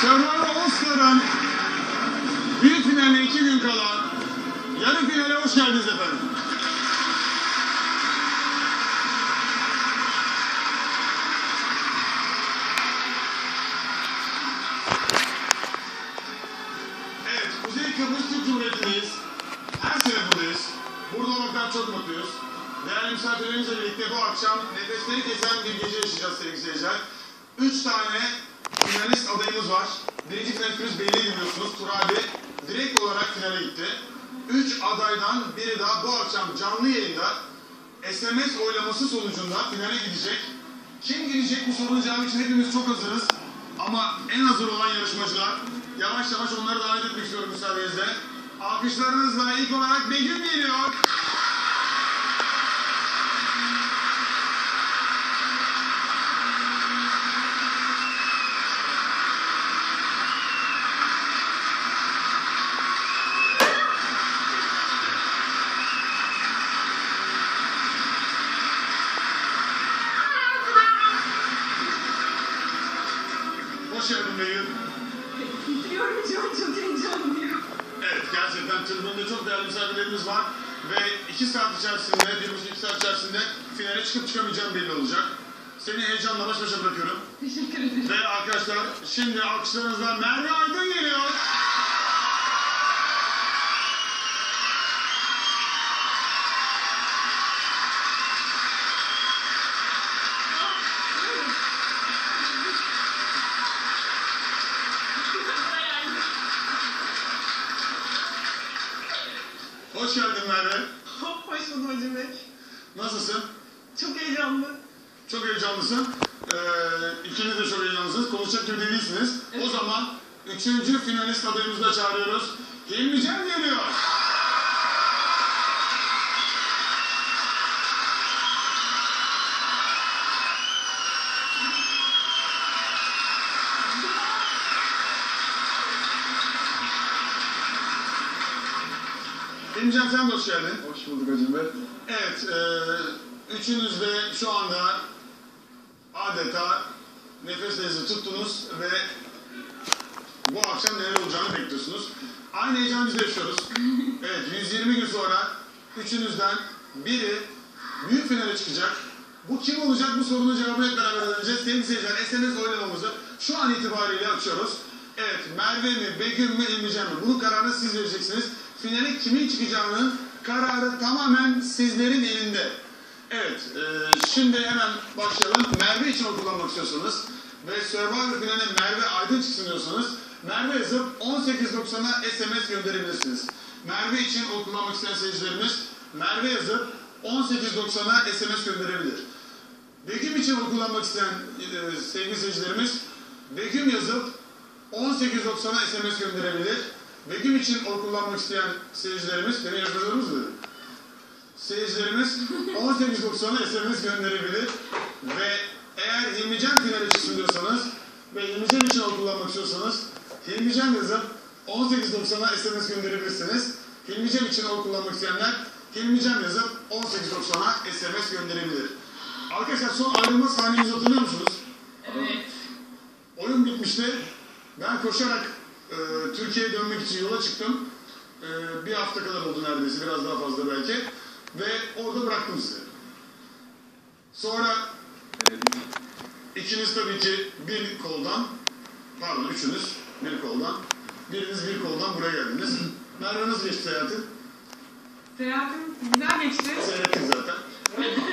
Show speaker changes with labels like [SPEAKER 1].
[SPEAKER 1] Survivor Oscar'ın büyük finaline iki gün kala yarı finale hoş geldiniz efendim. Evet, Kuzey Kıbrıs Türk Cumhuriyeti'ndeyiz. Her sene buradayız. Burada olmaktan çok mutluyuz. Değerli misafirlerimizle birlikte bu akşam nefesleri kesen bir gece yaşayacağız sevgili seyirciler. Üç tane finalist adayımız var. Birinci finalistimiz belli biliyorsunuz. Turabi direkt olarak finale gitti. Üç adaydan biri daha bu akşam canlı yayında SMS oylaması sonucunda finale gidecek. Kim gidecek bu sorunun cevabı için hepimiz çok hazırız. Ama en hazır olan yarışmacılar yavaş yavaş onları davet etmek istiyorum müsaadenizle. Alkışlarınızla ilk olarak Begüm geliyor.
[SPEAKER 2] Titriyorum şu an çok heyecanlıyım.
[SPEAKER 1] Evet gerçekten tribünde çok değerli misafirlerimiz var. Ve iki saat içerisinde, bir buçuk iki saat içerisinde finale çıkıp çıkamayacağım belli olacak. Seni heyecanla baş başa bırakıyorum.
[SPEAKER 2] Teşekkür ederim.
[SPEAKER 1] Ve arkadaşlar şimdi alkışlarınızla Merve Aydın geliyor. Hoş geldin Merve.
[SPEAKER 2] Hoş buldum Hacı Bey.
[SPEAKER 1] Nasılsın?
[SPEAKER 2] Çok heyecanlı.
[SPEAKER 1] Çok heyecanlısın. Ee, ikiniz de çok heyecanlısınız. Konuşacak gibi de değilsiniz. O
[SPEAKER 2] Evet.
[SPEAKER 1] zaman üçüncü finalist adayımızı da çağırıyoruz. Cem sen de hoş geldin.
[SPEAKER 3] Hoş bulduk hocam.
[SPEAKER 1] Evet, e, üçünüz de şu anda adeta nefeslerinizi tuttunuz ve bu akşam neler olacağını bekliyorsunuz. Aynı heyecanı biz de yaşıyoruz. Evet, 120 gün sonra üçünüzden biri büyük finale çıkacak. Bu kim olacak bu sorunun cevabını hep beraber öğreneceğiz. Sevgili seyirciler, SMS oylamamızı şu an itibariyle açıyoruz. Evet, Merve mi, Begüm mü, İlmice mi? Bunun kararını siz vereceksiniz. Finale kimin çıkacağının kararı tamamen sizlerin elinde. Evet, e, şimdi hemen başlayalım. Merve için oy kullanmak istiyorsanız ve Survivor finaline Merve Aydın çıksın diyorsanız Merve yazıp 18.90'a SMS gönderebilirsiniz. Merve için oy isteyen seyircilerimiz Merve yazıp 18.90'a SMS gönderebilir. Begüm için oy isteyen e, sevgili seyircilerimiz Begüm yazıp 18.90'a SMS gönderebilir. Begüm için oy kullanmak isteyen seyircilerimiz, benim yazılarımız mı? Seyircilerimiz 18.90'a SMS gönderebilir ve eğer Hilmican finale çıksın diyorsanız ve Hilmican için oy kullanmak istiyorsanız Hilmican yazıp 18.90'a SMS gönderebilirsiniz. Hilmican için oy kullanmak isteyenler Hilmican yazıp 18.90'a SMS gönderebilir. Arkadaşlar son ayrılma sahnemizi hatırlıyor musunuz?
[SPEAKER 2] Evet.
[SPEAKER 1] Oyun bitmişti. Ben koşarak e, Türkiye'ye dönmek için yola çıktım. E, bir hafta kadar oldu neredeyse, biraz daha fazla belki. Ve orada bıraktım sizi. Sonra e, ikiniz tabii ki bir koldan, pardon üçünüz bir koldan, biriniz bir koldan buraya geldiniz. Merve nasıl geçti hayatın?
[SPEAKER 2] Seyahatim güzel geçti.
[SPEAKER 1] Seyrettim